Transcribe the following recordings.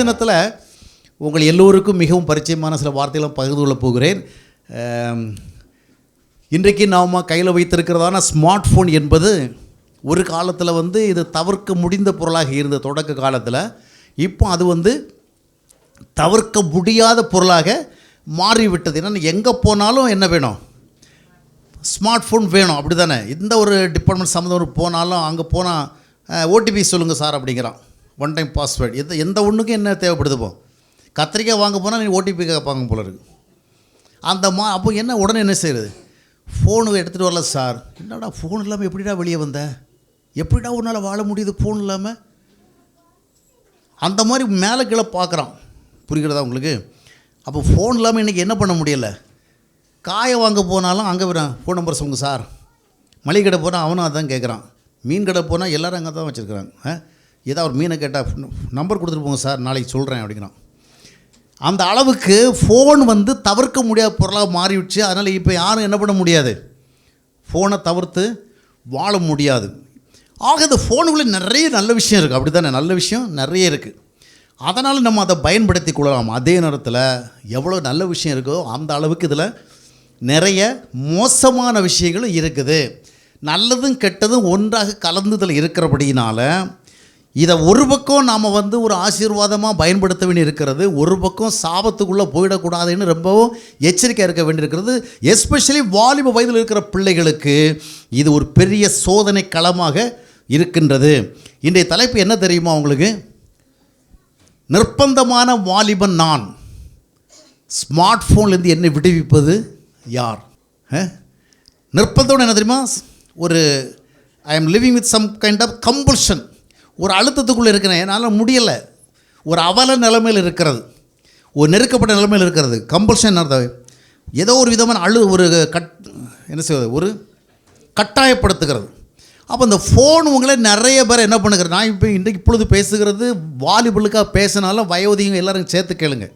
தினத்தில் உங்கள் எல்லோருக்கும் மிகவும் பரிச்சயமான சில வார்த்தைகளும் பகிர்ந்து கொள்ளப் போகிறேன். இன்றைக்கு நாம் கையில் வைத்திருக்கிறதான ஸ்மார்ட் ஃபோன் என்பது ஒரு காலத்தில் வந்து இது தவிர்க்க முடிந்த பொருளாக இருந்த தொடக்க காலத்தில். இப்போ அது வந்து தவிர்க்க முடியாத பொருளாக மாறிவிட்டது. ஏன்னா எங்கே போனாலும் என்ன வேணும்? ஸ்மார்ட் ஃபோன் வேணும் அப்படி தானே எந்த ஒரு டிபார்ட்மெண்ட் சம்மந்தம் போனாலும் அங்கே போனால் ஓடிபி சொல்லுங்கள் சார் அப்படிங்கிறான். ஒன் டைம் பாஸ்வேர்டு எந்த எந்த ஒன்றுக்கும் என்ன தேவைப்படுதுப்போ கத்திரிக்காய் வாங்க போனால் நீ ஓடிபி கேட்பாங்க போல இருக்கு. அந்த மா அப்போ என்ன உடனே என்ன செய்யுது ஃபோனு எடுத்துகிட்டு வரல சார் என்னடா ஃபோன் இல்லாமல் எப்படிடா வெளியே வந்த? எப்படிடா உன்னால் வாழ முடியுது ஃபோன் இல்லாமல் அந்த மாதிரி மேலே கீழே பார்க்குறான். புரிகிறதா உங்களுக்கு? அப்போ ஃபோன் இல்லாமல் இன்றைக்கி என்ன பண்ண முடியலை? காயை வாங்க போனாலும் அங்கே வரேன் ஃபோன் நம்பர் சொல்லுங்க சார் மளிகை கடை போனால் அவனும் அதான் கேட்குறான் மீன் கடை போனால் எல்லோரும் அங்கே தான் வச்சுருக்குறாங்க. ஆ? ஏதாவது ஒரு மீனை கேட்டால் நம்பர் கொடுத்துட்டு போங்க சார் நாளைக்கு சொல்கிறேன் அப்படிங்கிறான். அந்த அளவுக்கு ஃபோன் வந்து தவிர்க்க முடியாத பொருளாக மாறிவிடுச்சு அதனால் இப்போ யாரும் என்ன பண்ண முடியாது? ஃபோனை தவிர்த்து வாழ முடியாது. ஆக இந்த ஃபோனுக்குள்ளே நிறைய நல்ல விஷயம் இருக்குது அப்படி தானே நல்ல விஷயம் நிறைய இருக்குது அதனால் நம்ம அதை பயன்படுத்தி கொள்ளலாம். அதே நேரத்தில் எவ்வளோ நல்ல விஷயம் இருக்கோ அந்த அளவுக்கு இதில் நிறைய மோசமான விஷயங்களும் இருக்குது. நல்லதும் கெட்டதும் ஒன்றாக கலந்துதில் இருக்கிறபடியினால் இதை ஒரு பக்கம் நாம் வந்து ஒரு ஆசீர்வாதமாக பயன்படுத்த வேண்டி இருக்கிறது ஒரு பக்கம் சாபத்துக்குள்ளே போயிடக்கூடாதுன்னு ரொம்பவும் எச்சரிக்கையாக இருக்க வேண்டியிருக்கிறது. எஸ்பெஷலி வாலிப வயதில் இருக்கிற பிள்ளைகளுக்கு இது ஒரு பெரிய சோதனை களமாக இருக்கின்றது. இன்றைய தலைப்பு என்ன தெரியுமா உங்களுக்கு? நிர்பந்தமான வாலிபன் நான். ஸ்மார்ட் ஃபோன்லேருந்து என்னை விடுவிப்பது யார்? நிர்பந்தம்னு என்ன தெரியுமா? ஒரு I am living with some kind of compulsion ஒரு அழுத்தத்துக்குள்ளே இருக்கிறேன். என்னால் முடியலை. ஒரு அவல நிலைமையில் இருக்கிறது. ஒரு நெருக்கப்பட்ட நிலைமையில் இருக்கிறது. கம்பல்ஷன் அர்த்தம்? ஏதோ ஒரு விதமான அழு ஒரு கட் என்ன செய்வது ஒரு கட்டாயப்படுத்துகிறது. அப்போ இந்த ஃபோன் உங்களை நிறைய பேர் என்ன பண்ணுகிறது நான் இப்போ இன்றைக்கு இப்பொழுது பேசுகிறது வாலிபலுக்காக பேசினாலும் வயோதிகம் எல்லோரும் சேர்த்து கேளுங்க.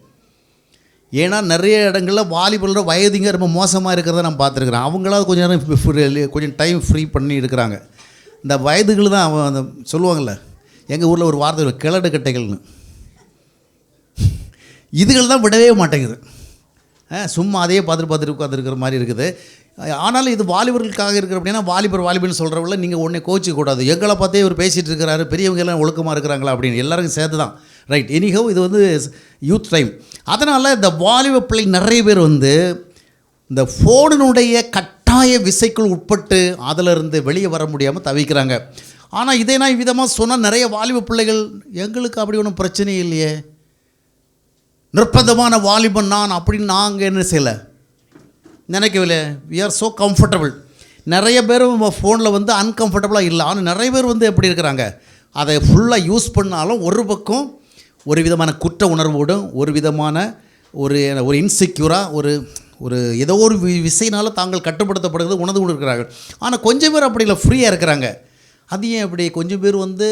ஏன்னா நிறைய இடங்களில் வாலிபலோட வயதிங்க ரொம்ப மோசமாக இருக்கிறத நான் பார்த்துருக்குறேன். அவங்களாவது கொஞ்சம் நேரம் கொஞ்சம் டைம் ஃப்ரீ பண்ணி இருக்கிறாங்க. இந்த வயதுகள் தான் அவன் அந்த சொல்லுவாங்கள்ல எங்கள் ஊரில் ஒரு வார்த்தை கிழடு கட்டைகள்னு. இதுகள் தான் விடவே மாட்டேங்குது. சும்மா அதையே பார்த்துட்டு பார்த்துட்டு உட்காந்துருக்கிற மாதிரி இருக்குது. ஆனாலும் இது வாலிபர்களுக்காக இருக்கிற அப்படின்னா வாலிபர் வாலிபர்னு சொல்கிறவங்கள நீங்கள் ஒன்றே கோச்சிக்கூடாது எங்களை பார்த்தே இவர் பேசிகிட்டு இருக்கிறாரு பெரியவங்க எல்லாம் ஒழுக்கமாக இருக்கிறாங்களா அப்படின்னு. எல்லாருக்கும் சேர்த்து தான். ரைட் எனிஹவ் இது வந்து யூத் டைம் அதனால் இந்த வாலிப பிள்ளை நிறைய பேர் வந்து இந்த ஃபோனினுடைய கட்டாய விசைக்குள் உட்பட்டு அதிலிருந்து வெளியே வர முடியாமல் தவிக்கிறாங்க. ஆனால் இதே நான் விதமாக சொன்னால் நிறைய வாலிப பிள்ளைகள் எங்களுக்கு அப்படி ஒன்றும் பிரச்சனை இல்லையே. நிர்பந்தமான வாலிபன் நான் அப்படின்னு நாங்கள் என்ன செய்யலை? நினைக்கவில்லை. வி ஆர் ஸோ கம்ஃபர்டபுள் நிறைய பேர் ஃபோனில் வந்து அன்கம்ஃபர்டபுளாக இல்லை. ஆனால் நிறைய பேர் வந்து எப்படி இருக்கிறாங்க? அதை ஃபுல்லாக யூஸ் பண்ணாலும் ஒரு பக்கம் ஒரு விதமான குற்ற உணர்வோடும் ஒரு விதமான ஒரு ஒரு இன்செக்யூராக ஒரு ஒரு ஏதோ ஒரு வி- விசையினால தாங்கள் கட்டுப்படுத்தப்படுகிறது உணர்ந்து கொண்டு இருக்கிறார்கள் ஆனால் கொஞ்சம் பேர் அப்படி இல்லை ஃப்ரீயாக இருக்கிறாங்க. அது ஏன் அப்படி கொஞ்சம் பேர் வந்து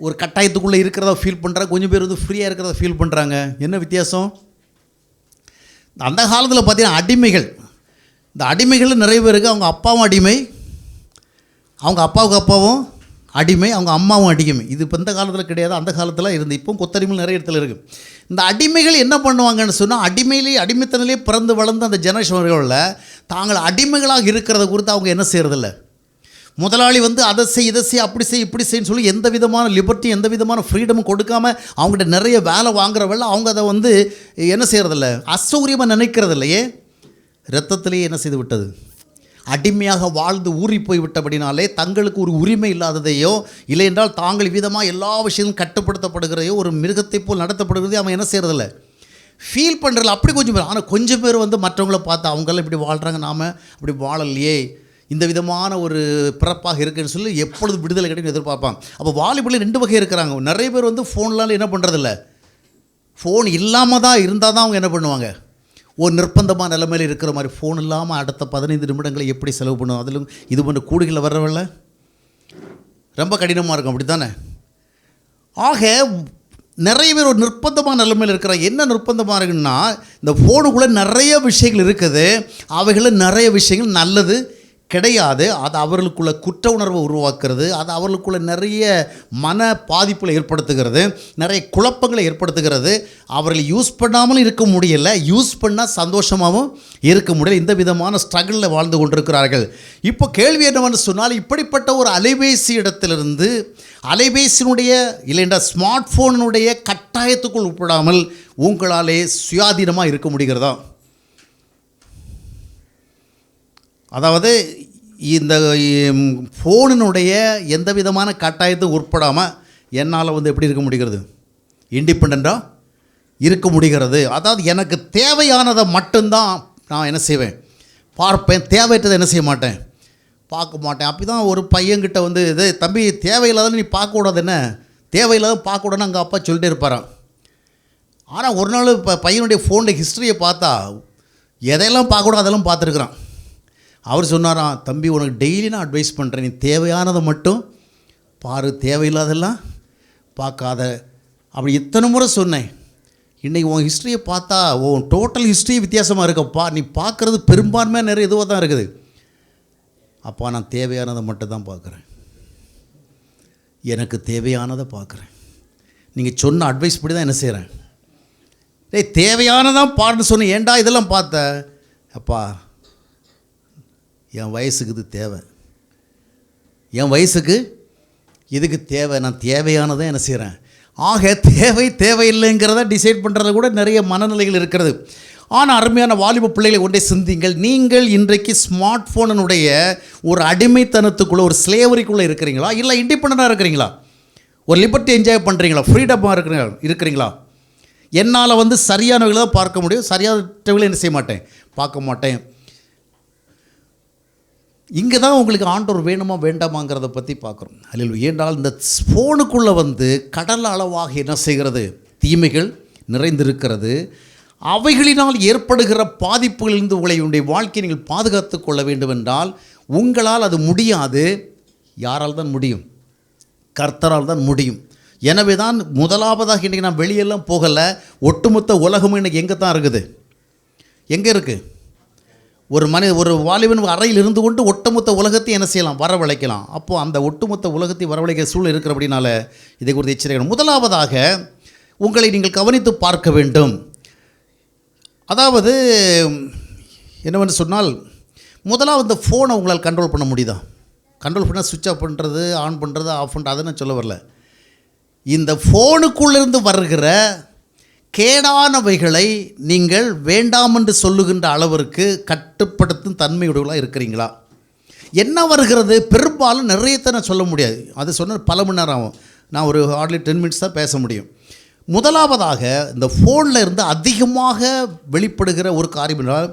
ஒரு கட்டாயத்துக்குள்ளே இருக்கிறத ஃபீல் பண்ணுறாங்க கொஞ்சம் பேர் வந்து ஃப்ரீயாக இருக்கிறத ஃபீல் பண்ணுறாங்க என்ன வித்தியாசம்? அந்த காலத்தில் பார்த்தீங்கன்னா அடிமைகள். இந்த அடிமைகள் நிறைய பேருக்கு அவங்க அப்பாவும் அடிமை. அவங்க அப்பாவுக்கு அப்பாவும் அடிமை. அவங்க அம்மாவும் அடிமை. இது இப்போ இந்த காலத்தில் கிடையாது. அந்த காலத்தில் இருந்து இப்போ கொத்தடிமைகள் நிறைய இடத்துல இருக்குது இந்த அடிமைகள் என்ன பண்ணுவாங்கன்னு சொன்னால் அடிமையிலே அடிமைத்தனிலே பிறந்து வளர்ந்த அந்த ஜெனரேஷன்களில் தாங்கள் அடிமைகளாக இருக்கிறத குறித்து அவங்க என்ன செய்கிறதில்ல முதலாளி வந்து அதை செய் இதை செய் அப்படி செய் இப்படி செய்ன்னு சொல்லி எந்த விதமான லிபர்ட்டி எந்த விதமான ஃப்ரீடமும் கொடுக்காம அவங்ககிட்ட நிறைய வேலை வாங்குறவள்ள அவங்க அதை வந்து என்ன செய்கிறதில்ல அசௌகரியமாக நினைக்கிறது இல்லையே ரத்தத்திலேயே என்ன செய்து விட்டது? அடிமையாக வாழ்ந்து ஊறி போய் விட்டபடினாலே தங்களுக்கு ஒரு உரிமை இல்லாததையோ இல்லை என்றால் தாங்கள் விதமாக எல்லா விஷயமும் கட்டுப்படுத்தப்படுகிறதையோ ஒரு மிருகத்தை போல் நடத்தப்படுகிறதையோ அவன் என்ன செய்கிறதில்ல ஃபீல் பண்ணுறதில்ல அப்படி கொஞ்சம் பேர். ஆனால் கொஞ்சம் பேர் வந்து மற்றவங்கள பார்த்து அவங்களாம் இப்படி வாழ்கிறாங்க நாம் அப்படி வாழலையே. இந்த விதமான ஒரு பிறப்பாக இருக்குன்னு சொல்லி எப்பொழுது விடுதலை கிடைக்கும் எதிர்பார்ப்பாங்க. அப்போ வாலிபலில் ரெண்டு வகை இருக்கிறாங்க. நிறைய பேர் வந்து ஃபோன்லாம் என்ன பண்ணுறதில்ல ஃபோன் இல்லாமல் தான் இருந்தால் தான் அவங்க என்ன பண்ணுவாங்க? ஒரு நிர்பந்தமான நிலைமையில் இருக்கிற மாதிரி ஃபோன் இல்லாமல் அடுத்த பதினைந்து நிமிடங்களை எப்படி செலவு பண்ணுவோம் அதிலும் இது போன்ற கூடுகளை வர்றவல்ல? ரொம்ப கடினமாக இருக்கும். அப்படி தானே ஆக நிறைய பேர் ஒரு நிர்பந்தமான நிலைமையில் இருக்கிறாங்க. என்ன நிர்பந்தமாக இருக்குன்னா இந்த ஃபோனுக்குள்ளே நிறைய விஷயங்கள் இருக்குது. அவைகளில் நிறைய விஷயங்கள் நல்லது கிடையாது. அது அவர்களுக்குள்ள குற்ற உணர்வை உருவாக்குறது அது அவர்களுக்குள்ள நிறைய மன பாதிப்புகளை ஏற்படுத்துகிறது நிறைய குழப்பங்களை ஏற்படுத்துகிறது. அவர்கள் யூஸ் பண்ணாமலும் இருக்க முடியல யூஸ் பண்ணால் சந்தோஷமாகவும் இருக்க முடியல. இந்த விதமான ஸ்ட்ரகிளில் வாழ்ந்து கொண்டிருக்கிறார்கள். இப்போ கேள்வி என்னவென்று சொன்னால் இப்படிப்பட்ட ஒரு அலைபேசி இடத்திலிருந்து அலைபேசியினுடைய இல்லைண்டா ஸ்மார்ட் ஃபோனுடைய கட்டாயத்துக்குள் உட்படாமல் உங்களாலே சுயாதீனமாக இருக்க முடிகிறதா? அதாவது இந்த ஃபோனினுடைய எந்த விதமான கட்டாயத்தும் உட்படாமல் என்னால் வந்து எப்படி இருக்க முடிகிறது? இண்டிபெண்ட்டாக இருக்க முடிகிறது. அதாவது எனக்கு தேவையானதை மட்டும்தான் நான் என்ன செய்வேன். பார்ப்பேன். தேவையற்றதை என்ன செய்ய மாட்டேன்? பார்க்க மாட்டேன். அப்படி தான் ஒரு பையன்கிட்ட வந்து இது தம்பி தேவையில்லாத நீ பார்க்கக்கூடாது என்ன? தேவையில்லாத பார்க்கக்கூடாதுன்னு அங்கே அப்பா சொல்லிட்டே இருப்பாரான் ஆனால் ஒரு நாள் இப்போ பையனுடைய ஃபோனில் ஹிஸ்ட்ரியை பார்த்தா எதையெல்லாம் பார்க்கக்கூடாது அதெல்லாம் பார்த்துருக்குறான். அவர் சொன்னாராம் தம்பி உனக்கு டெய்லி நான் அட்வைஸ் பண்ணுறேன் நீ தேவையானதை மட்டும் பாரு. தேவையில்லாதெல்லாம் பார்க்காத. அப்படி இத்தனை முறை சொன்னேன். இன்றைக்கி உன் ஹிஸ்ட்ரியை பார்த்தா உன் டோட்டல் ஹிஸ்ட்ரி வித்தியாசமாக இருக்கப்பா. நீ பார்க்குறது பெரும்பான்மையாக நிறைய இதுவாக தான் இருக்குது. அப்பா நான் தேவையானதை மட்டும் தான் பார்க்குறேன். எனக்கு தேவையானதை பார்க்குறேன். நீங்கள் சொன்ன அட்வைஸ் படி தான் என்ன செய்கிறேன் டேய் தேவையானதான் பாருன்னு சொன்னேன் ஏன்டா இதெல்லாம் பார்த்த? அப்பா என் வயசுக்கு இது தேவை. என் வயசுக்கு இதுக்கு தேவை. நான் தேவையானதை என்ன செய்கிறேன் ஆக தேவை தேவையில்லைங்கிறத டிசைட் பண்ணுறது கூட நிறைய மனநிலைகள் இருக்கிறது. ஆனால் அருமையான வாலிப பிள்ளைகளை ஒன்றே சிந்திங்கள் நீங்கள் இன்றைக்கு ஸ்மார்ட் ஃபோனினுடைய ஒரு அடிமைத்தனத்துக்குள்ளே ஒரு ஸ்லேவரிக்குள்ளே இருக்கிறீங்களா? இல்லை இண்டிபெண்ட்டாக இருக்கிறீங்களா? ஒரு லிபர்ட்டி என்ஜாய் பண்ணுறீங்களா ஃப்ரீடமாக இருக்கிறீங்களா? இருக்கிறீங்களா? என்னால் வந்து சரியானவர்களை தான் பார்க்க முடியும். சரியானவர்களை என்ன செய்ய மாட்டேன்? பார்க்க மாட்டேன். இங்கே தான் உங்களுக்கு ஆண்டோர் வேணுமா வேண்டாமாங்கிறத பற்றி பார்க்குறோம். அதில் ஏன்றால் இந்த ஃபோனுக்குள்ளே வந்து கடல் அளவாக என்ன செய்கிறது? தீமைகள் நிறைந்திருக்கிறது. அவைகளினால் ஏற்படுகிற பாதிப்புகளிலிருந்து உங்களை உங்களுடைய வாழ்க்கையை நீங்கள் பாதுகாத்து கொள்ள வேண்டும் என்றால் உங்களால் அது முடியாது. யாரால் தான் முடியும்? கர்த்தரால் தான் முடியும். எனவே தான் முதலாவதாக இன்றைக்கி நான் வெளியெல்லாம் போகலை. ஒட்டுமொத்த உலகமும் இன்றைக்கி எங்கே தான் இருக்குது? எங்கே இருக்குது ஒரு மனித ஒரு வாலிபன் அறையில் இருந்து கொண்டு ஒட்டுமொத்த உலகத்தை என்ன செய்யலாம்? வரவழைக்கலாம். அப்போது அந்த ஒட்டுமொத்த உலகத்தை வரவழைக்கிற சூழல் இருக்கிறபடினால இதை குறித்து எச்சரிக்கணும். முதலாவதாக உங்களை நீங்கள் கவனித்து பார்க்க வேண்டும். அதாவது என்னவென்று சொன்னால் முதலாவது இந்த ஃபோனை உங்களால் கண்ட்ரோல் பண்ண முடியுதா? கண்ட்ரோல் பண்ணால் சுவிட்ச் ஆஃப் பண்ணுறது ஆன் பண்ணுறது ஆஃப் பண்ணுறது அதை நான் சொல்ல வரல? இந்த ஃபோனுக்குள்ளேருந்து வருகிற கேடானவைகளை நீங்கள் வேண்டாம் என்று சொல்லுகின்ற அளவிற்கு கட்டுப்படுத்தும் தன்மையுடையவர்களாக இருக்கிறீங்களா? என்ன வருகிறது? பெரும்பாலும் நிறையத்தை நான் சொல்ல முடியாது. அது சொன்ன பல மணி நேரம் ஆகும். நான் ஒரு ஹார்ட்லி டென் மினிட்ஸ் தான் பேச முடியும். முதலாவதாக இந்த ஃபோனில் இருந்து அதிகமாக வெளிப்படுகிற ஒரு காரியம் என்றால்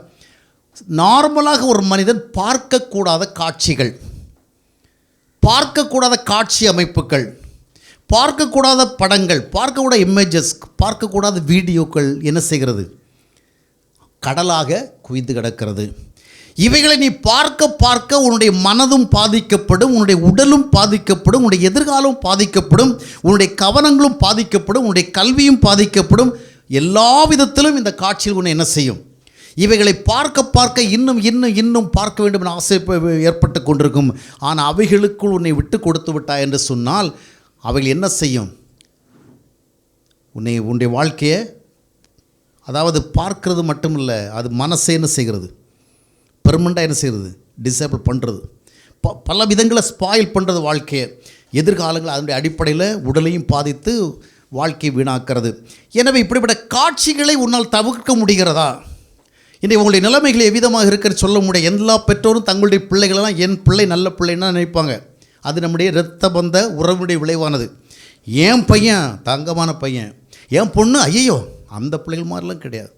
நார்மலாக ஒரு மனிதன் பார்க்கக்கூடாத காட்சிகள் பார்க்கக்கூடாத காட்சி அமைப்புகள் பார்க்கக்கூடாத படங்கள் பார்க்கக்கூடாத இமேஜஸ் பார்க்கக்கூடாத வீடியோக்கள் என்ன செய்கிறது? கடலாக குவிந்து கிடக்கிறது. இவைகளை நீ பார்க்க பார்க்க உன்னுடைய மனதும் பாதிக்கப்படும் உன்னுடைய உடலும் பாதிக்கப்படும் உன்னுடைய எதிர்காலம் பாதிக்கப்படும் உன்னுடைய கவனங்களும் பாதிக்கப்படும் உன்னுடைய கல்வியும் பாதிக்கப்படும். எல்லா விதத்திலும் இந்த காட்சியில் உன்னை என்ன செய்யும்? இவைகளை பார்க்க பார்க்க இன்னும் இன்னும் இன்னும் பார்க்க வேண்டும் என ஆசை ஏற்பட்டு கொண்டிருக்கும். ஆனால் அவைகளுக்குள் உன்னை விட்டு கொடுத்து விட்டாய் என்று சொன்னால் அவைகள் என்ன செய்யும்? உன்னை உன்னுடைய வாழ்க்கையை அதாவது பார்க்கறது மட்டும் இல்லை அது மனசை என்ன செய்கிறது? பெர்மனண்ட்டாக என்ன செய்கிறது? டிசேபிள் பண்ணுறது ப பல விதங்களை ஸ்பாயில் பண்ணுறது வாழ்க்கையை. எதிர்காலங்கள் அதனுடைய அடிப்படையில் உடலையும் பாதித்து வாழ்க்கையை வீணாக்கிறது. எனவே இப்படிப்பட்ட காட்சிகளை உன்னால் தவிர்க்க முடிகிறதா? இன்றைக்கு உங்களுடைய நிலைமைகள் எவ்விதமாக இருக்குன்னு சொல்ல முடியும்? எல்லா பெற்றோரும் தங்களுடைய பிள்ளைகளெல்லாம் என் பிள்ளை நல்ல பிள்ளைன்னா நினைப்பாங்க. அது நம்முடைய இரத்த பந்த உறவுடைய விளைவானது. என் பையன் தங்கமான பையன் என் பொண்ணு ஐயோ அந்த பிள்ளைகள் மாதிரிலாம் கிடையாது.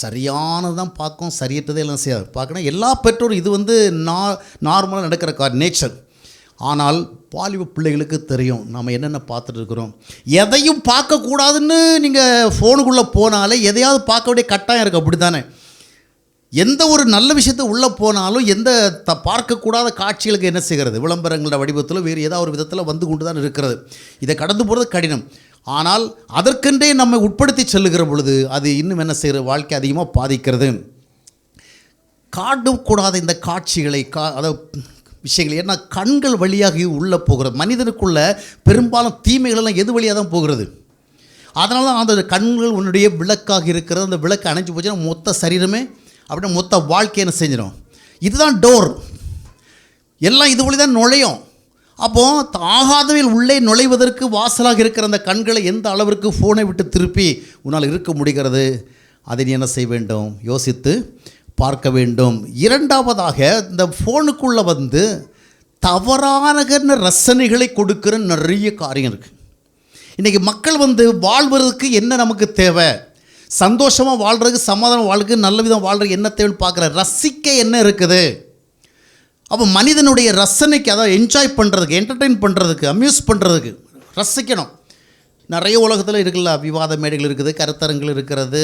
சரியானதான் பார்க்கும் சரியற்றதே எல்லாம் செய்யாது. பார்க்கணும் எல்லா பெற்றோரும் இது வந்து நா நார்மலாக நடக்கிற கார் நேச்சர் ஆனால் பாலிவ பிள்ளைகளுக்கு தெரியும் நம்ம என்னென்ன பார்த்துட்டு இருக்கிறோம். எதையும் பார்க்கக்கூடாதுன்னு நீங்கள் ஃபோனுக்குள்ளே போனாலே எதையாவது பார்க்க வேண்டிய கட்டாயம் இருக்குது அப்படி தானே எந்த ஒரு நல்ல விஷயத்தை உள்ளே போனாலும் எந்த த பார்க்கக்கூடாத காட்சிகளுக்கு என்ன செய்கிறது? விளம்பரங்களோட வடிவத்தில் வேறு ஏதாவது ஒரு விதத்தில் வந்து கொண்டு தான் இருக்கிறது. இதை கடந்து போகிறது கடினம். ஆனால் அதற்கென்றே நம்மை உட்படுத்தி செல்லுகிற பொழுது அது இன்னும் என்ன செய்கிற வாழ்க்கை அதிகமாக பாதிக்கிறது. காட்டக்கூடாத இந்த காட்சிகளை கா அதாவது விஷயங்கள் ஏன்னா கண்கள் வழியாக உள்ளே போகிறது. மனிதனுக்குள்ள பெரும்பாலும் தீமைகளெல்லாம் எது வழியாக தான் போகிறது? அதனால தான் அந்த கண்கள் உன்னுடைய விளக்காக இருக்கிறது. அந்த விளக்கு அணைஞ்சு போச்சுன்னா மொத்த சரீரமே அப்படின்னு மொத்த வாழ்க்கையை என்ன செஞ்சிடும் இதுதான் டோர் எல்லாம் இது வழி தான் நுழையும். அப்போது ஆகாதவில் உள்ளே நுழைவதற்கு வாசலாக இருக்கிற அந்த கண்களை எந்த அளவிற்கு ஃபோனை விட்டு திருப்பி உன்னால் இருக்க முடிகிறது? அதை நீ என்ன செய்ய வேண்டும்? யோசித்து பார்க்க வேண்டும். இரண்டாவதாக இந்த ஃபோனுக்குள்ளே வந்து தவறான ரசனைகளை கொடுக்குற நிறைய காரியம் இருக்குது இன்றைக்கி மக்கள் வந்து வாழ்வதற்கு என்ன நமக்கு தேவை? சந்தோஷமாக வாழ்கிறதுக்கு சமாதானம் வாழ்க்கை நல்ல விதம் வாழ்கிற என்ன தேவைன்னு பார்க்குற. ரசிக்க என்ன இருக்குது? அப்போ மனிதனுடைய ரசனைக்கு அதாவது என்ஜாய் பண்ணுறதுக்கு என்டர்டெயின் பண்ணுறதுக்கு அம்யூஸ் பண்ணுறதுக்கு ரசிக்கணும். நிறைய உலகத்தில் இருக்குல்ல விவாத மேடைகள் இருக்குது கருத்தரங்கள் இருக்கிறது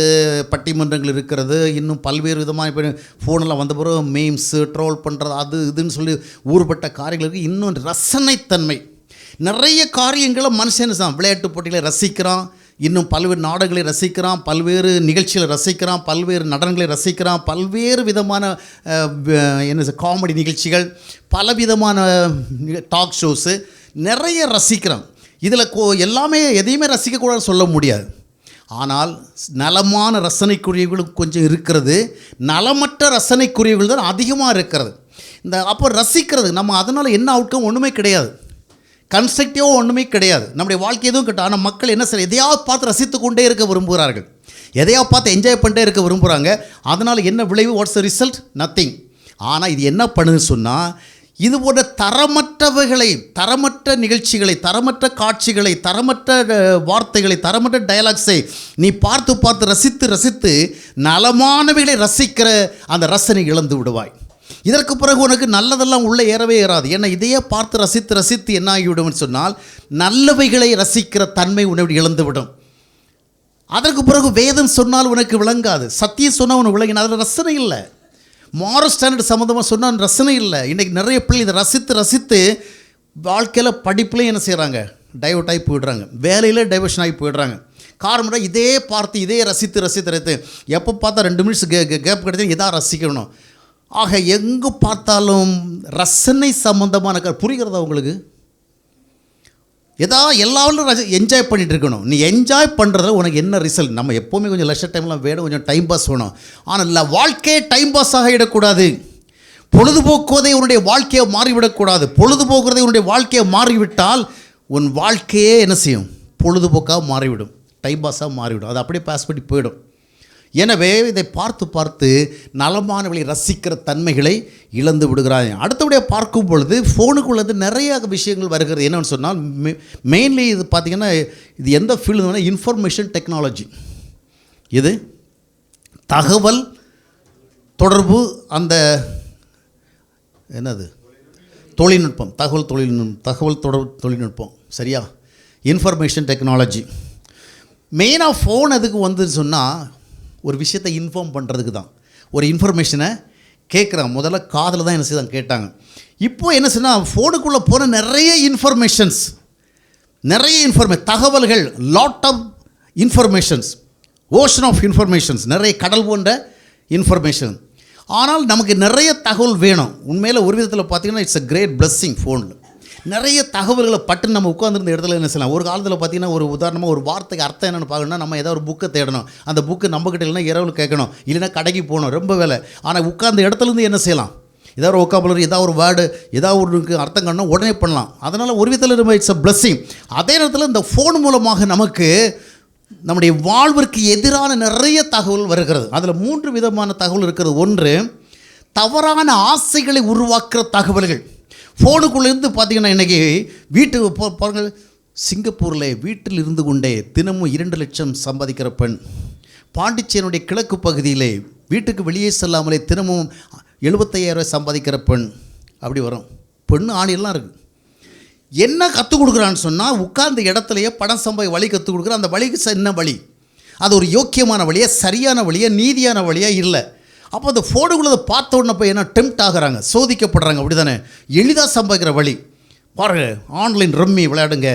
பட்டிமன்றங்கள் இருக்கிறது இன்னும் பல்வேறு விதமாக இப்போ ஃபோனில் வந்த பிறகு மீம்ஸு ட்ரோல் பண்ணுறது அது இதுன்னு சொல்லி ஊறுபட்ட காரியங்கள் இருக்குது இன்னும் ரசனைத்தன்மை. நிறைய காரியங்களை மனுஷன் தான் விளையாட்டு போட்டிகளை ரசிக்கிறான். இன்னும் பல்வேறு நாடகங்களை ரசிக்கிறான் பல்வேறு நிகழ்ச்சிகளை ரசிக்கிறான் பல்வேறு நடனங்களை ரசிக்கிறான் பல்வேறு விதமான என்ன காமெடி நிகழ்ச்சிகள் பலவிதமான டாக் ஷோஸு நிறைய ரசிக்கிறான். இதில் கோ எல்லாமே எதையுமே ரசிக்கக்கூடாதுன்னு சொல்ல முடியாது. ஆனால் நலமான ரசனைக்குரியவர்களும் கொஞ்சம் இருக்கிறது. நலமற்ற ரசனைக்குரியவர்கள் தான் அதிகமாக இருக்கிறது. இந்த அப்போ ரசிக்கிறது நம்ம அதனால் என்ன அவுட்கம் ஒன்றுமே கிடையாது. கன்ஸ்ட்ரக்டிவோ ஒன்றுமே கிடையாது. நம்முடைய வாழ்க்கை எதுவும் கிட்ட ஆனால் மக்கள் என்ன செய்ய எதையாவது பார்த்து ரசித்து கொண்டே இருக்க விரும்புகிறார்கள். எதையாவது பார்த்து என்ஜாய் பண்ணிட்டே இருக்க விரும்புகிறாங்க. அதனால் என்ன விளைவு? வாட்ஸ் ரிசல்ட் நத்திங் ஆனால் இது என்ன பண்ணுதுன்னு சொன்னால் இது போன்ற தரமற்றவைகளை தரமற்ற நிகழ்ச்சிகளை தரமற்ற காட்சிகளை தரமற்ற வார்த்தைகளை தரமற்ற டயலாக்ஸை நீ பார்த்து பார்த்து ரசித்து ரசித்து நலமானவைகளை ரசிக்கிற அந்த ரசனை இழந்து விடுவாய். இதற்கு பிறகு உனக்கு நல்லதெல்லாம் உள்ளே ஏறவே ஏறாது. ஏன்னா இதையே பார்த்து ரசித்து ரசித்து என்ன ஆகிவிடும்னு சொன்னால் நல்லவைகளை ரசிக்கிற தன்மை உன்னை இழந்துவிடும் அதற்கு பிறகு வேதம் சொன்னால் உனக்கு விளங்காது. சத்தியம் சொன்னால் உனக்கு விளங்கின அதில் ரசனை இல்லை. மாரல் ஸ்டாண்டர்ட் சம்மந்தமாக சொன்னால் ரசனை இல்லை. இன்றைக்கி நிறைய பிள்ளை இதை ரசித்து ரசித்து வாழ்க்கையில் படிப்புலையும் என்ன செய்கிறாங்க? டைவர்ட் ஆகி போயிடுறாங்க. வேலையில் டைவர்ஷன் ஆகி போயிடுறாங்க. காரணம் இதே பார்த்து இதே ரசித்து ரசித்து ரசித்து. எப்போ பார்த்தா ரெண்டு மினிட்ஸ் கே கேப் கிடைச்சா இதாக ரசிக்கணும். ஆக எங்கே பார்த்தாலும் ரசனை சம்மந்தமான க- புரிகிறதா உங்களுக்கு? ஏதா எல்லாரும் ரச என்ஜாய் பண்ணிட்டு இருக்கணும். நீ என்ஜாய் பண்ணுறதுல உனக்கு என்ன ரிசல்ட் நம்ம எப்போவுமே கொஞ்சம் லட்ச டைம்லாம் வேணும் கொஞ்சம் டைம் பாஸ் வேணும். ஆனால் இல்லை வாழ்க்கையே டைம் பாஸ் ஆகிடக்கூடாது பொழுதுபோக்குவதை உன்னுடைய வாழ்க்கையை மாறிவிடக்கூடாது. பொழுதுபோக்குறதை உன்னுடைய வாழ்க்கையை மாறிவிட்டால் உன் வாழ்க்கையே என்ன செய்யும்? பொழுதுபோக்காக மாறிவிடும். டைம் பாஸாக மாறிவிடும். அது அப்படியே பாஸ் பண்ணி போயிடும். எனவே இதை பார்த்து பார்த்து நலமானவர்களை ரசிக்கிற தன்மைகளை இழந்து விடுகிறாய். அடுத்தபடியாக பார்க்கும் பொழுது ஃபோனுக்குள்ளது நிறைய விஷயங்கள் வருகிறது. என்னன்னு சொன்னால் மெயின்லி இது பார்த்திங்கன்னா இது எந்த ஃபீல்டு இன்ஃபர்மேஷன் டெக்னாலஜி இது தகவல் தொடர்பு அந்த என்னது? தொழில்நுட்பம் தகவல் தொழில்நுட்பம் தகவல் தொடர்பு தொழில்நுட்பம். சரியா? இன்ஃபர்மேஷன் டெக்னாலஜி மெயினாக ஃபோன் எதுக்கு வந்துன்னு சொன்னால் ஒரு விஷயத்தை இன்ஃபார்ம் பண்ணுறதுக்கு தான். ஒரு இன்ஃபர்மேஷனை கேட்குறாங்க முதல்ல காதில் தான் என்ன செய்தான் கேட்டாங்க. இப்போ என்ன சொன்னால் ஃபோனுக்குள்ளே போன நிறைய இன்ஃபர்மேஷன்ஸ் நிறைய இன்ஃபர்மே தகவல்கள் lot of informations ocean of informations நிறைய கடல் போன்ற இன்ஃபர்மேஷன் ஆனால் நமக்கு நிறைய தகவல் வேணும். உண்மையில் ஒரு விதத்தில் பார்த்தீங்கன்னா இட்ஸ் அ கிரேட் ப்ளஸ்ஸிங் ஃபோனில் நிறைய தகவல்களை பட்டு நம்ம உட்காந்துருந்த இடத்துல என்ன செய்யலாம்? ஒரு காலத்தில் பார்த்தீங்கன்னா ஒரு உதாரணமாக ஒரு வார்த்தைக்கு அர்த்தம் என்னென்னு பார்க்கணும்னா நம்ம ஏதாவது ஒரு புக்கை தேடணும். அந்த புக்கு நம்மக்கிட்ட இல்லைன்னா இரவு கேட்கணும். இல்லைன்னா கடைக்கு போகணும். ரொம்ப வேலை. ஆனால் உட்கார்ந்த இடத்துலேருந்து என்ன செய்யலாம்? ஏதாவது ஒரு ஒக்காபுலரி ஏதாவது ஒரு வேர்டு ஏதாவது ஒரு அர்த்தம் காணணும் உடனே பண்ணலாம். அதனால் ஒரு விதத்தில் நம்ம இட்ஸ் அ பிளஸ்ஸிங் அதே நேரத்தில் இந்த ஃபோன் மூலமாக நமக்கு நம்முடைய வாழ்விற்கு எதிரான நிறைய தகவல் வருகிறது. அதில் மூன்று விதமான தகவல் இருக்கிறது. ஒன்று தவறான ஆசைகளை உருவாக்குற தகவல்கள். ஃபோனுக்குள்ளேருந்து பார்த்தீங்கன்னா இன்றைக்கி வீட்டு போ சிங்கப்பூரில் வீட்டில் இருந்து கொண்டே தினமும் இரண்டு லட்சம் சம்பாதிக்கிற பெண் பாண்டிச்சேரியுடைய கிழக்கு பகுதியிலே வீட்டுக்கு வெளியே செல்லாமலே தினமும் எழுபத்தையாயிரம் சம்பாதிக்கிற பெண் அப்படி வரும். பெண் ஆணியெல்லாம் இருக்குது என்ன கற்றுக் கொடுக்குறான்னு சொன்னால் உட்கார்ந்த இடத்துலையே படம் சம்பாதி வழி கற்றுக் கொடுக்குற அந்த வழிக்கு என்ன வழி? அது ஒரு யோக்கியமான வழியாக சரியான வழியாக நீதியான வழியாக இல்லை. அப்போ அந்த ஃபோனுக்குள்ளதை பார்த்த உடனே போய் என்ன டெம்ட் ஆகுறாங்க சோதிக்கப்படுறாங்க அப்படி தானே எளிதாக சம்பாதிக்கிற வழி. பாருங்க ஆன்லைன் ரம்மி விளையாடுங்க.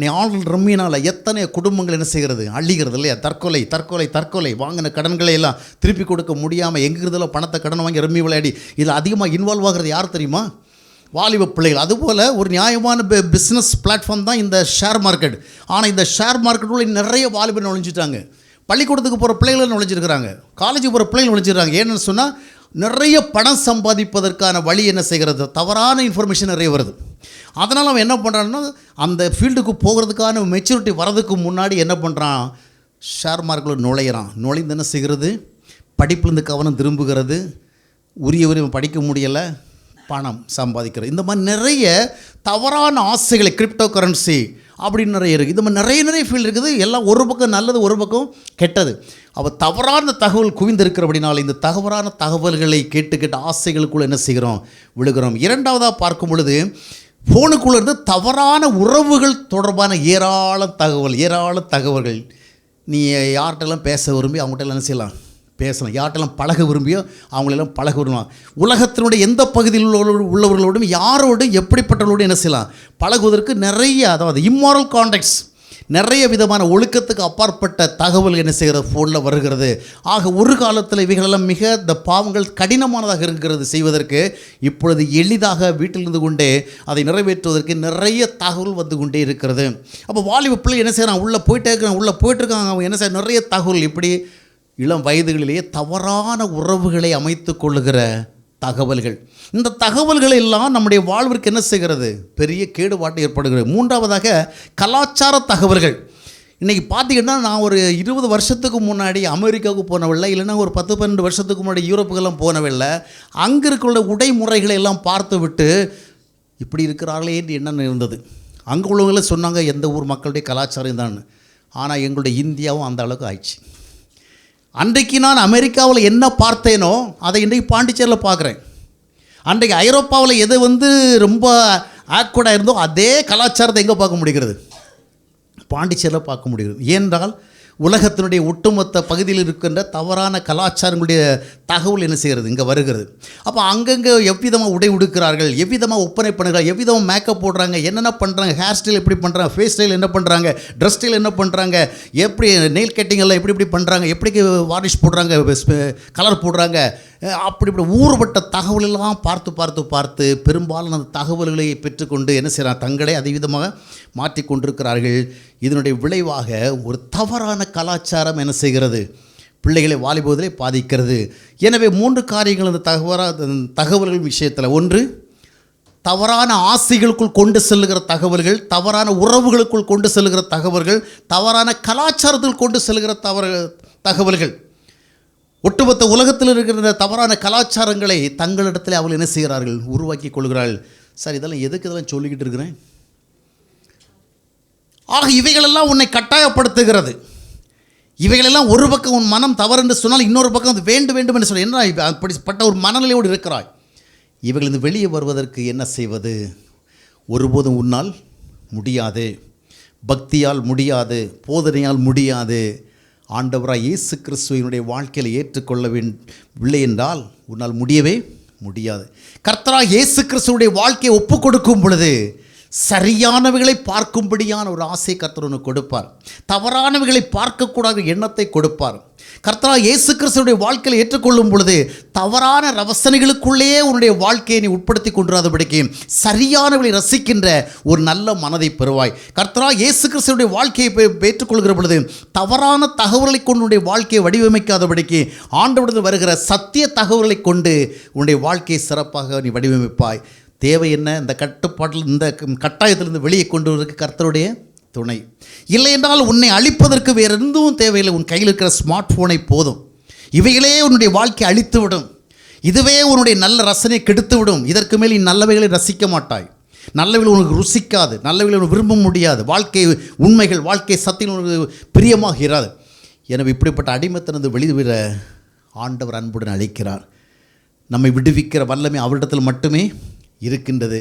நீ ஆன்லைன் ரம்மினால் எத்தனை குடும்பங்கள் என்ன செய்கிறது? அள்ளிகிறது இல்லையா? தற்கொலை தற்கொலை தற்கொலை. வாங்கின கடன்களை எல்லாம் திருப்பி கொடுக்க முடியாமல் எங்கிருந்தெல்லாம் பணத்தை கடன் வாங்கி ரம்மி விளையாடி இதில் அதிகமாக இன்வால்வ் ஆகிறது யார் தெரியுமா? வாலிப பிள்ளைகள். அதுபோல் ஒரு நியாயமான பிஸ்னஸ் பிளாட்ஃபார்ம் தான் இந்த ஷேர் மார்க்கெட் ஆனால் இந்த ஷேர் மார்க்கெட்டுள்ள நிறைய வாலிபர் நுழைஞ்சிட்டாங்க. பள்ளிக்கூடத்துக்கு போகிற பிள்ளைகளும் நுழைஞ்சிருக்கிறாங்க. காலேஜுக்கு போகிற பிள்ளைகள் நுழைஞ்சிருக்காங்க ஏன்னு சொன்னால் நிறைய பணம் சம்பாதிப்பதற்கான வழி என்ன செய்கிறது? தவறான இன்ஃபர்மேஷன் நிறைய வருது. அதனால் அவன் என்ன பண்ணுறான்னா அந்த ஃபீல்டுக்கு போகிறதுக்கான மெச்சூரிட்டி வரதுக்கு முன்னாடி என்ன பண்ணுறான் ஷேர் மார்க்கெட்டில் நுழையிறான். நுழைந்து என்ன செய்கிறது? படிப்புலேருந்து கவனம் திரும்புகிறது. உரிய உரிமை படிக்க முடியலை. பணம் சம்பாதிக்கிறது இந்த மாதிரி நிறைய தவறான ஆசைகளை கிரிப்டோ கரன்சி அப்படின்னு நிறைய இருக்குது இது மாதிரி நிறைய நிறைய ஃபீல்டு இருக்குது. எல்லாம் ஒரு பக்கம் நல்லது ஒரு பக்கம் கெட்டது. அப்போ தவறான தகவல் குவிந்திருக்கிறபடினால் இந்த தவறான தகவல்களை கேட்டு கேட்டு ஆசைகளுக்குள்ளே என்ன செய்கிறோம்? விழுகிறோம். இரண்டாவதாக பார்க்கும் பொழுது ஃபோனுக்குள்ளே இருந்து தவறான உறவுகள் தொடர்பான ஏராள தகவல் ஏராள தகவல்கள். நீ யார்கிட்டலாம் பேச விரும்பி அவங்ககிட்ட என்ன செய்யலாம்? பேசலாம். யார்கிட்டலாம் பழக விரும்பியோ அவங்களெல்லாம் பழக விரும்பலாம். உலகத்தினுடைய எந்த பகுதியில் உள்ள உள்ளவர்களோடும் யாரோடும் எப்படிப்பட்டவர்களோடும் என்ன செய்யலாம்? பழகுவதற்கு நிறைய அதாவது இம்மாரல் கான்டாக்ட்ஸ் நிறைய விதமான ஒழுக்கத்துக்கு அப்பாற்பட்ட தகவல் என்ன செய்கிறது ஃபோனில் வருகிறது. ஆக ஒரு காலத்தில் இவைகளெல்லாம் மிக இந்த பாவங்கள் கடினமானதாக இருக்கிறது செய்வதற்கு இப்பொழுது எளிதாக வீட்டிலிருந்து கொண்டே அதை நிறைவேற்றுவதற்கு நிறைய தகவல் வந்து கொண்டே இருக்கிறது. அப்போ வாலிப பிள்ளை என்ன செய்கிறான் உள்ளே போயிட்டே இருக்கிறான் உள்ளே போயிட்டுருக்காங்க அவங்க என்ன செய்ய நிறைய தகவல் இப்படி இளம் வயதுகளிலேயே தவறான உறவுகளை அமைத்து கொள்ளுகிற தகவல்கள். இந்த தகவல்கள் எல்லாம் நம்முடைய வாழ்விற்கு என்ன செய்கிறது? பெரிய கேடுபாட்டு ஏற்படுகிறது. மூன்றாவதாக கலாச்சார தகவல்கள். இன்றைக்கி பார்த்தீங்கன்னா நான் ஒரு இருபது வருஷத்துக்கு முன்னாடி அமெரிக்காவுக்கு போனவில்லை இல்லைன்னா ஒரு பத்து பன்னெண்டு வருஷத்துக்கு முன்னாடி யூரோப்புக்கெல்லாம் போனவில்லை. அங்கே இருக்கிற உடைமுறைகளை எல்லாம் பார்த்து விட்டு இப்படி இருக்கிறார்களே என்று எண்ணம் இருந்தது. அங்கே உள்ளவங்களே சொன்னாங்க எந்த ஊர் மக்களுடைய கலாச்சாரம் தான் ஆனால் எங்களுடைய இந்தியாவும் அந்த அளவுக்கு ஆயிடுச்சு. அன்றைக்கு நான் அமெரிக்காவில் என்ன பார்த்தேனோ அதை இன்றைக்கு பாண்டிச்சேரியில் பார்க்குறேன். அன்றைக்கு ஐரோப்பாவில் எது வந்து ரொம்ப ஆக்வர்டாக இருந்தோ அதே கலாச்சாரத்தை எங்கே பார்க்க முடிகிறது? பாண்டிச்சேரியில் பார்க்க முடிகிறது. ஏனென்றால் உலகத்தினுடைய ஒட்டுமொத்த பகுதியில் இருக்கின்ற தவறான கலாச்சாரங்களுடைய தகவல் என்ன செய்கிறது? இங்கே வருகிறது. அப்போ அங்கங்கே எவ்விதமாக உடை உடுக்கிறார்கள்? எவ்விதமாக ஒப்பனை பண்ணுறாங்க எவ்விதமாக மேக்கப் போடுறாங்க? என்னென்ன பண்ணுறாங்க ஹேர் ஸ்டைல் எப்படி பண்ணுறாங்க ஃபேஸ் ஸ்டைல் என்ன பண்ணுறாங்க ட்ரெஸ் ஸ்டைல் என்ன பண்ணுறாங்க எப்படி நெயில் கட்டிங் எல்லாம் எப்படி எப்படி பண்ணுறாங்க எப்படி வார்னிஷ் போடுறாங்க? கலர் போடுறாங்க? அப்படி இப்படி ஊறுபட்ட தகவலெல்லாம் பார்த்து பார்த்து பார்த்து பெரும்பாலும் அந்த தகவல்களை பெற்றுக்கொண்டு என்ன செய்கிறாங்க தங்களை அதே விதமாக மாற்றிக்கொண்டிருக்கிறார்கள். இதனுடைய விளைவாக ஒரு தவறான கலாச்சாரம் என்ன செய்கிறது? பிள்ளைகளை வாலிபோதிலே பாதிக்கிறது. எனவே மூன்று காரியங்கள் அந்த தகவலா தகவல்கள் விஷயத்தில். ஒன்று தவறான ஆசைகளுக்குள் கொண்டு செல்லுகிற தகவல்கள் தவறான உறவுகளுக்குள் கொண்டு செல்லுகிற தகவல்கள் தவறான கலாச்சாரத்தில் கொண்டு செல்லுகிற தவறு தகவல்கள். ஒட்டுமொத்த உலகத்தில் இருக்கிற தவறான கலாச்சாரங்களை தங்களிடத்தில் அவர்கள் என்ன செய்கிறார்கள்? உருவாக்கி கொள்கிறார்கள். சார் இதெல்லாம் எதுக்கு இதெல்லாம் சொல்லிக்கிட்டு இருக்கிறேன்? ஆக இவைகளெல்லாம் உன்னை கட்டாயப்படுத்துகிறது. இவைகளெல்லாம் ஒரு பக்கம் உன் மனம் தவறு என்று சொன்னால் இன்னொரு பக்கம் அது வேண்டும் வேண்டும் என்று சொல்ல என்ன அப்படிப்பட்ட ஒரு மனநிலையோடு இருக்கிறாய். இவைகளிருந்து வெளியே வருவதற்கு என்ன செய்வது? ஒருபோதும் உன்னால் முடியாது. பக்தியால் முடியாது போதனையால் முடியாது. ஆண்டவராக இயேசு கிறிஸ்துவனுடைய வாழ்க்கையில் ஏற்றுக்கொள்ள இல்லை என்றால் உன்னால் முடியவே முடியாது. கர்த்தராக இயேசு கிறிஸ்துவனுடைய வாழ்க்கையை ஒப்புக்கொடுக்கும் பொழுது சரியானவைகளை பார்க்கும்படியான ஒரு ஆசை கர்த்தர் உனக்கு கொடுப்பார். தவறானவைகளை பார்க்கக்கூடாத எண்ணத்தை கொடுப்பார். கர்த்தரா இயேசு கிறிஸ்துடைய வாழ்க்கையில் ஏற்றுக்கொள்ளும் பொழுது தவறான ரவசனைகளுக்குள்ளேயே உன்னுடைய வாழ்க்கையை நீ உட்படுத்தி கொண்டுராதபடிக்கு சரியானவளை ரசிக்கின்ற ஒரு நல்ல மனதை பெறுவாய். கர்த்தரா இயேசு கிறிஸ்துடைய வாழ்க்கையை ஏற்றுக்கொள்கிற பொழுது தவறான தகவல்களை கொண்டு உன்னுடைய வாழ்க்கையை வடிவமைக்காதபடிக்கு ஆண்டவிடத்தில் வருகிற சத்திய தகவல்களை கொண்டு உன்னுடைய வாழ்க்கையை சிறப்பாக நீ வடிவமைப்பாய். தேவை என்ன? இந்த கட்டுப்பாட்டில் இந்த கட்டாயத்திலிருந்து வெளியே கொண்டு வருவதற்கு கர்த்தருடைய துணை. இல்லை என்றால் உன்னை அழிப்பதற்கு வேறு எதுவும் தேவையில்லை. உன் கையில் இருக்கிற ஸ்மார்ட் ஃபோனை போதும். இவைகளே உன்னுடைய வாழ்க்கை அழித்து விடும் இதுவே உன்னுடைய நல்ல ரசனை கெடுத்து விடும் இதற்கு மேல் நீ நல்லவைகளை ரசிக்க மாட்டாய். நல்லவைகள் உனக்கு ருசிக்காது. நல்லவைகளை உனக்கு விரும்ப முடியாது. வாழ்க்கை உண்மைகள் வாழ்க்கை சத்தியம் உனக்கு பிரியமாக இராது எனவே இப்படிப்பட்ட அடிமத்தனது வெளிவிட ஆண்டவர் அன்புடன் அழைக்கிறார். நம்மை விடுவிக்கிற வல்லமை அவரிடத்தில் மட்டுமே இருக்கின்றது.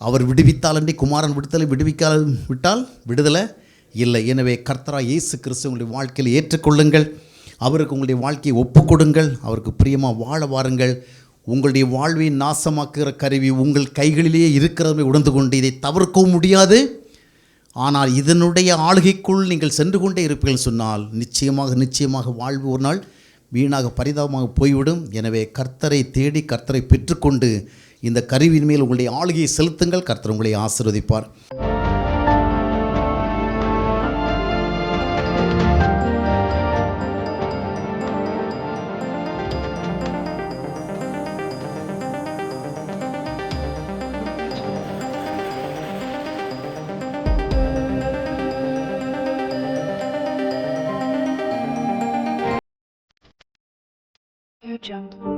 அவர் விடுவித்தாலன்றி குமாரன் விடுதலை விடுவிக்கால் விட்டால் விடுதலை இல்லை. எனவே கர்த்தரா இயேசு கிறிஸ்து உங்களுடைய வாழ்க்கையில் ஏற்றுக்கொள்ளுங்கள். அவருக்கு உங்களுடைய வாழ்க்கையை ஒப்புக்கொடுங்கள். அவருக்கு பிரியமாக வாழ வாருங்கள். உங்களுடைய வாழ்வை நாசமாக்குகிற கருவி உங்கள் கைகளிலேயே இருக்கிறதை உணர்ந்து கொண்டு இதை தவிர்க்கவும் முடியாது. ஆனால் இதனுடைய ஆளுகைக்குள் நீங்கள் சென்று கொண்டே இருப்பீர்கள் சொன்னால் நிச்சயமாக நிச்சயமாக வாழ்வு ஒரு நாள் வீணாக பரிதாபமாக போய்விடும். எனவே கர்த்தரை தேடி கர்த்தரை பெற்றுக்கொண்டு இந்த கருவியின் மேல் உங்களுடைய ஆளுகையை செலுத்துங்கள். கர்த்தர் உங்களை ஆசிர்வதிப்பார்.